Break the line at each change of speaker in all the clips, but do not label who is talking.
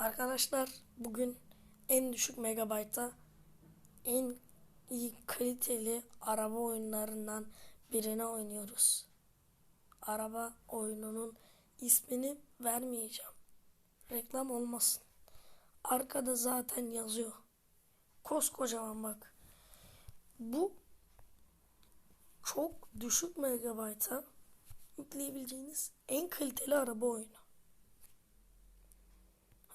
Arkadaşlar bugün en düşük megabayta en iyi kaliteli araba oyunlarından birini oynuyoruz. Araba oyununun ismini vermeyeceğim. Reklam olmasın. Arkada zaten yazıyor. Koskocaman bak. Bu çok düşük megabayta yükleyebileceğiniz en kaliteli araba oyunu.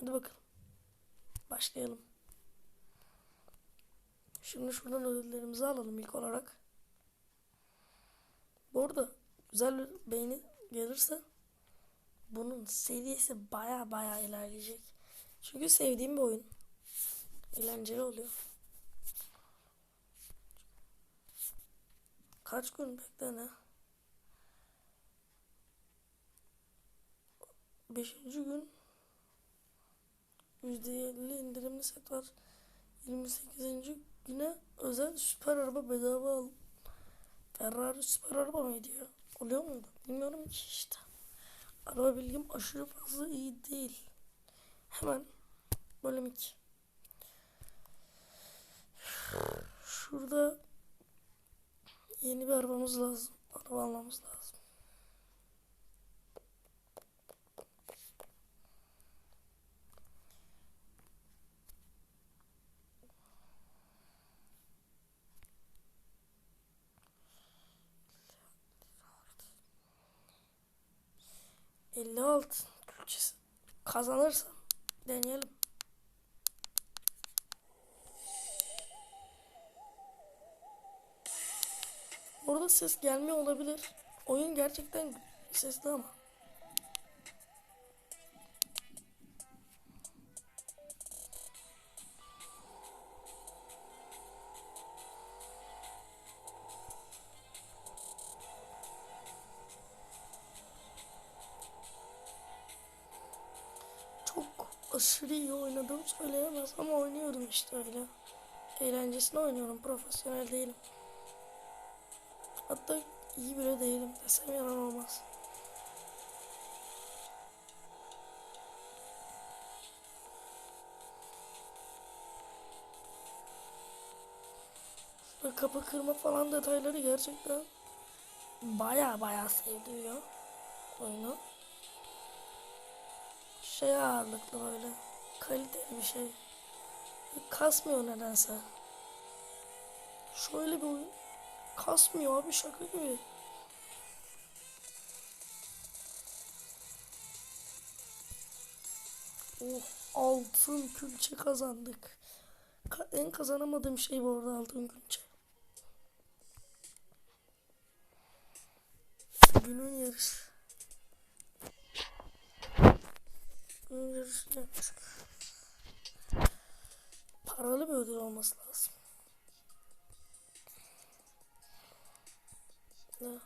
Hadi bakalım. Başlayalım. Şimdi şuradan ödüllerimizi alalım ilk olarak. Bu arada güzel bir beğeni gelirse bunun seviyesi baya baya ilerleyecek. Çünkü sevdiğim bir oyun. Eğlenceli oluyor. Kaç gün bekle ne? Beşinci gün %50 indirimli set var. 28. güne özel süper araba bedava al. Ferrari süper araba mıydı ya? Oluyor muydu? Bilmiyorum ki işte. Araba bilgim aşırı fazla iyi değil. Hemen bölüm 2. Şurada yeni bir arabamız lazım. Araba almamız lazım. Elli altı külçesi kazanırsam deneyelim. Orada ses gelmiyor olabilir. Oyun gerçekten sesli ama. Aşırı iyi oynadığım söyleyemez ama oynuyorum işte öyle. Eğlencesine oynuyorum. Profesyonel değilim. Hatta iyi bile değilim desem yalan olmaz. Kapı kırma falan detayları gerçekten baya baya sevdiriyor oyunu. Şey ağırlıklı böyle kaliteli bir şey. Kasmıyor nedense. Şöyle bir oyun. Kasmıyor abi şaka gibi. Oh altın külçe kazandık. Ka- en kazanamadığım şey bu arada altın külçe. Günün yarışı. Paralı bir ödül olması lazım. Ne?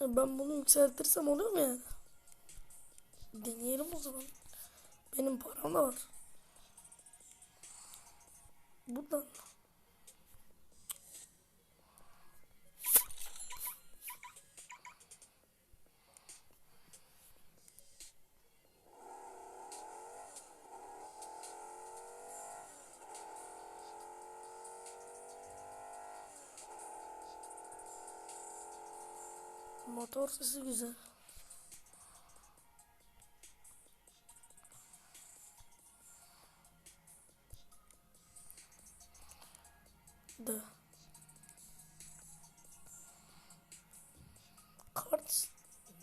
Ben bunu yükseltirsem oluyor mu yani? Deneyelim o zaman. Benim param da var. Buradan. Motor sesi güzel.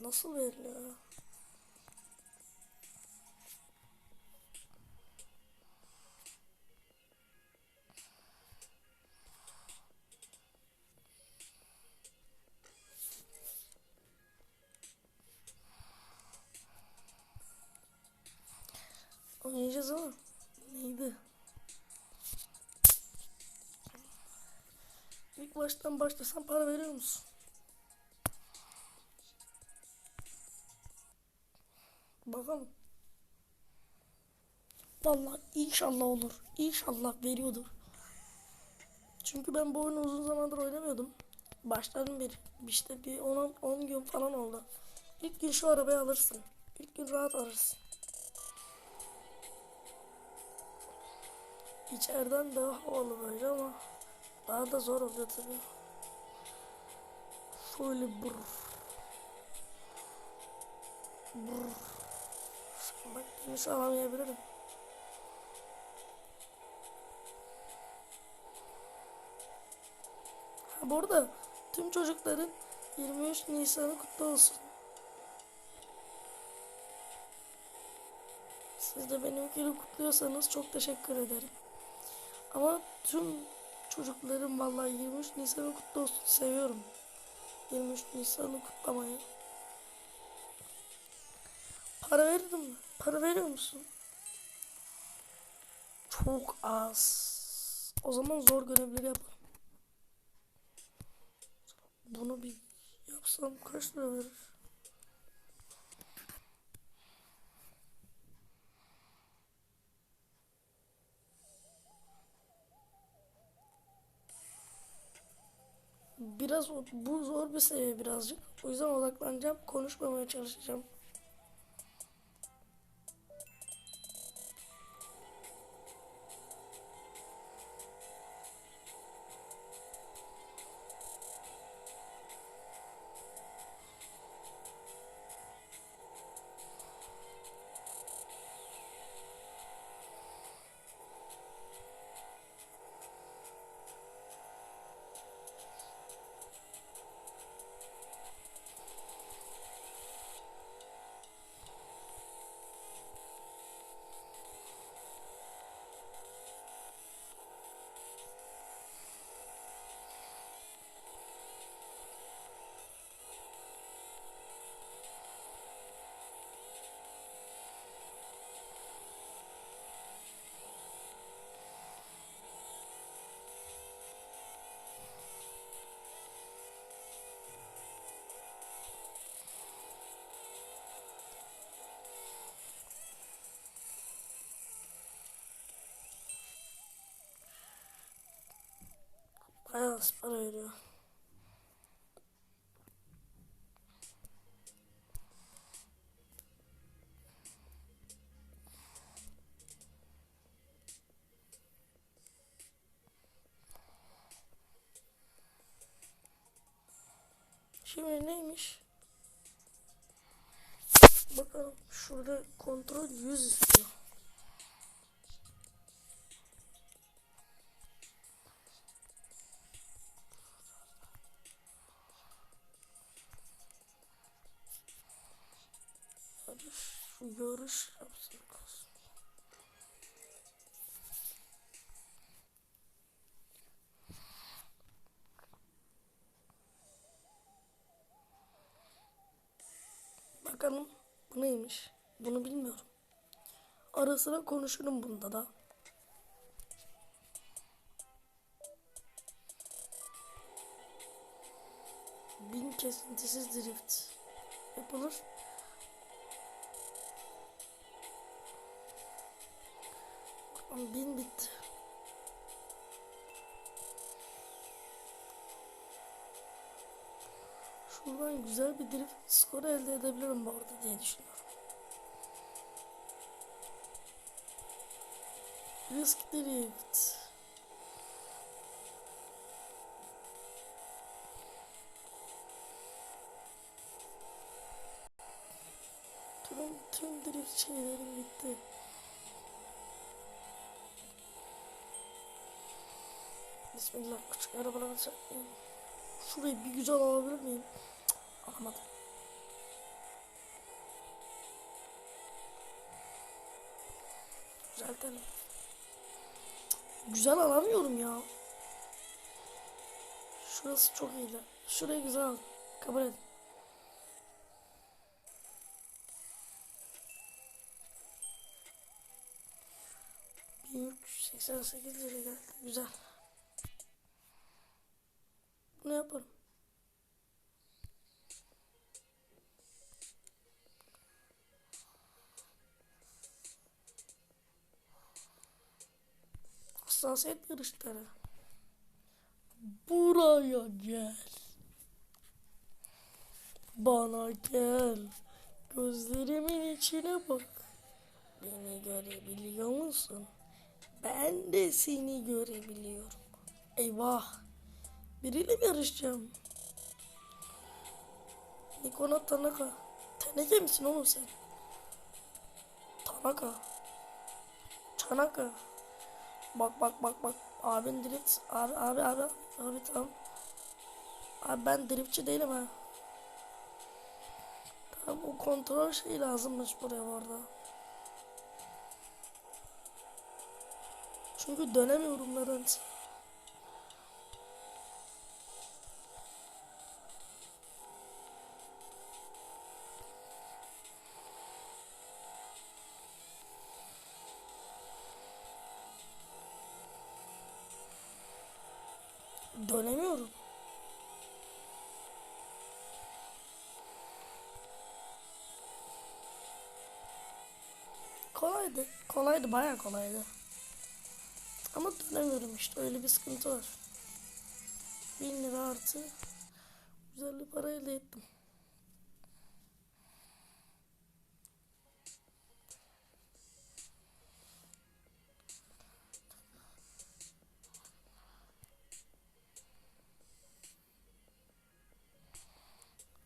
Nasıl ya? Oynayacağız ama neydi? İlk baştan başlasan para veriyor? Bakalım. Vallahi inşallah olur. İnşallah veriyordur. Çünkü ben bu oyunu uzun zamandır oynamıyordum. Baştan beri işte bir 10 10 gün falan oldu. İlk gün şu arabayı alırsın. İlk gün rahat alırsın. İçeriden daha havalı böyle ama daha da zor oluyor tabii. Şöyle bur. Bur. Geniş alamayabilirim. Ha, bu arada tüm çocukların 23 Nisan'ı kutlu olsun. Siz de benimkini kutluyorsanız çok teşekkür ederim. Ama tüm çocuklarım vallahi 23 Nisan'ı kutlu olsun. Seviyorum. 23 Nisan'ı kutlamayı. Para veririm mi? Para veriyor musun? Çok az. O zaman zor görevleri yapalım. Bunu bir yapsam kaç lira verir? Biraz bu zor bir seviye birazcık. O yüzden odaklanacağım. Konuşmamaya çalışacağım. Az para veriyor. Şimdi neymiş? Bakalım şurada kontrol 100 istiyor. Yarış yapsak. Bakalım bu neymiş? Bunu bilmiyorum. Ara sıra konuşurum bunda da. Bin kesintisiz drift yapılır. Bin bitti. Şuradan güzel bir drift skoru elde edebilirim bu arada diye düşünüyorum. Risk drift. Tüm, tüm drift şeylerim bitti. Bismillah küçük arabalara. Şurayı bir güzel alabilir miyim? Alamadım. Güzel tane. Güzel alamıyorum ya. Şurası çok iyiydi. Şurayı güzel al. Kabul yüz seksen sekiz lira geldi. Güzel. Ne yaparım? hassasiyet yarışları. Buraya gel. Bana gel. Gözlerimin içine bak. Beni görebiliyor musun? Ben de seni görebiliyorum. Eyvah. Biriyle mi yarışacağım? Nikona Tanaka. Teneke misin oğlum sen? Tanaka. Çanaka. Bak bak bak bak. Abin drift. Abi abi abi. Abi tamam. Abi ben driftçi değilim ha. Tamam o kontrol şeyi lazımmış buraya bu arada. Çünkü dönemiyorum nedense. Dönemiyorum. Kolaydı. Kolaydı. Bayağı kolaydı. Ama dönemiyorum işte. Öyle bir sıkıntı var. 1000 lira artı güzel bir para elde ettim.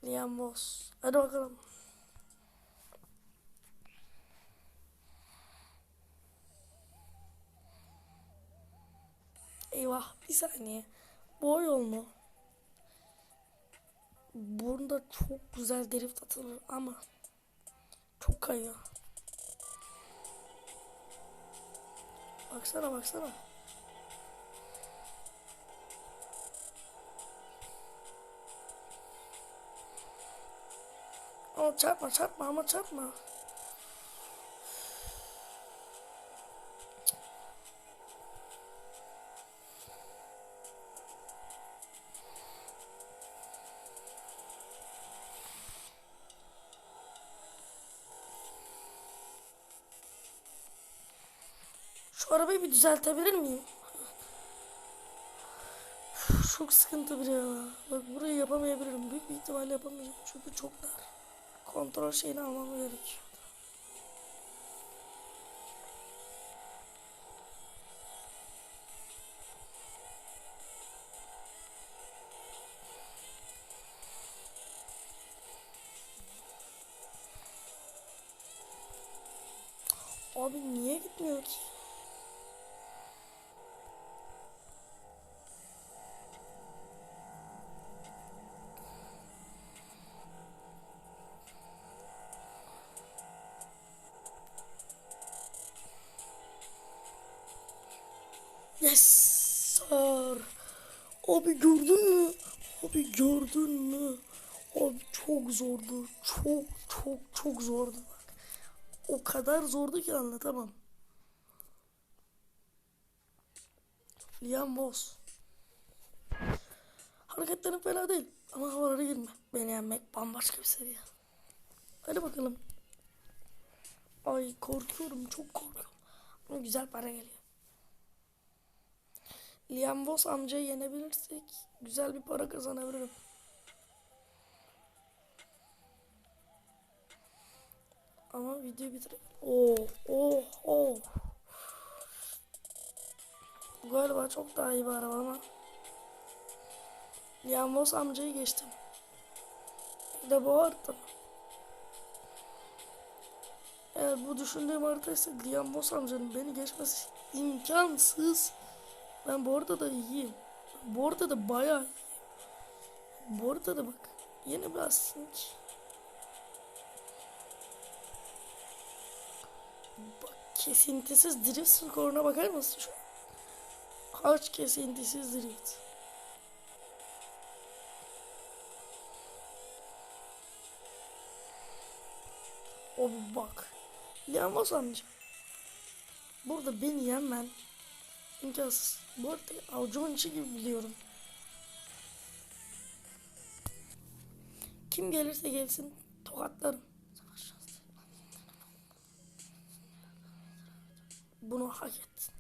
Liam Boss. Hadi bakalım. Eyvah bir saniye. O yol mu? Bunda çok güzel drift atılır ama çok kayıyor. Baksana baksana. Ama çarpma çarpma ama çarpma. Şu arabayı bir düzeltebilir miyim? Çok sıkıntı bir ya. Bak burayı yapamayabilirim. Büyük bir ihtimalle yapamayacağım. Çünkü çok dar. Kontrol şeyini almam gerekiyor. Yes sir. Abi gördün mü? Abi gördün mü? Abi çok zordu. Çok çok çok zordu bak. O kadar zordu ki anlatamam. Liam Boss. Hareketlerin fena değil. Ama havalara girme. Beni yenmek bambaşka bir seviye. Hadi bakalım. Ay korkuyorum. Çok korkuyorum. Ama güzel para geliyor. Liam Boss amcayı yenebilirsek güzel bir para kazanabilirim. Ama video bitir. Oh, oh, oh. Bu galiba çok daha iyi bir araba ama. Liam Boss amcayı geçtim. Bir de bu harita. Eğer bu düşündüğüm haritaysa Liam Boss amcanın beni geçmesi imkansız. Ben bu arada da iyiyim. Bu arada da bayağı iyiyim. Bu arada da bak. Yeni bir asink. Bak kesintisiz drift skoruna bakar mısın şu? Kaç kesintisiz drift. O bak. Liam amca. Burada beni yenmen imkansız. Bu arada avucumun içi gibi biliyorum. Kim gelirse gelsin tokatlarım. Bunu hak ettin.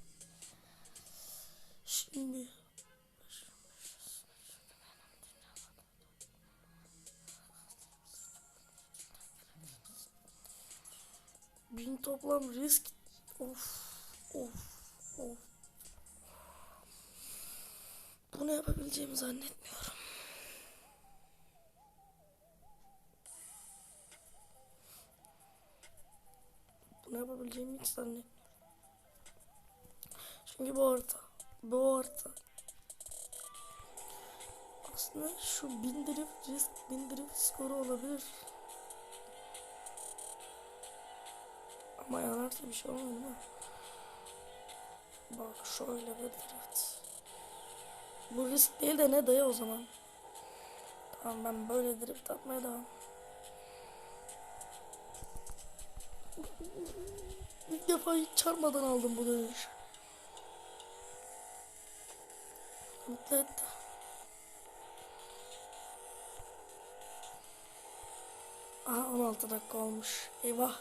Şimdi bin toplam risk of of of bunu yapabileceğimi zannetmiyorum. Bunu yapabileceğimi hiç zannetmiyorum. Çünkü bu orta. Bu orta. Aslında şu bin drift risk bin drift skoru olabilir. Ama yanarsa bir şey olmaz değil mi? Bak şöyle bir drift. Bu risk değil de ne dayı o zaman? Tamam ben böyle drift atmaya devam. İlk defa hiç çarpmadan aldım bu dönüş. Mutlu etti. Aha 16 dakika olmuş. Eyvah.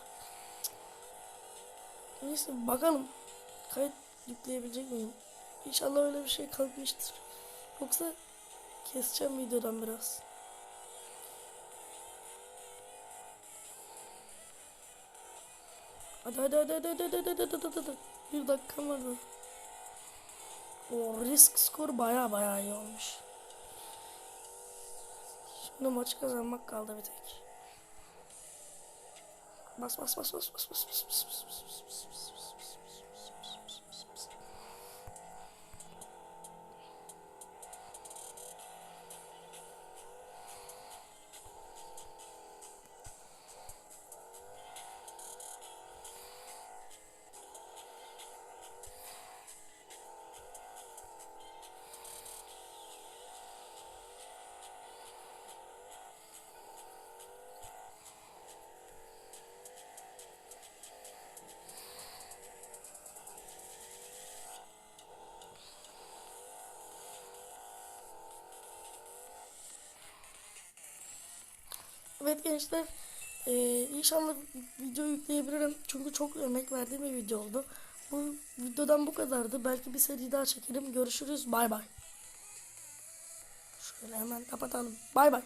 Neyse bakalım. Kayıt yükleyebilecek miyim? İnşallah öyle bir şey kalkmıştır. Yoksa keseceğim videodan biraz. Hadi hadi hadi hadi hadi hadi hadi hadi hadi hadi. Bir dakika vardı. O risk skor baya baya iyi olmuş. Şimdi maçı kazanmak kaldı bir tek. Bas bas bas bas bas bas bas bas bas bas bas bas bas bas bas. Evet gençler eee, inşallah video yükleyebilirim çünkü çok emek verdiğim bir video oldu. Bu videodan bu kadardı. Belki bir seri daha çekelim. Görüşürüz. Bay bay. Şöyle hemen kapatalım. Bay bay.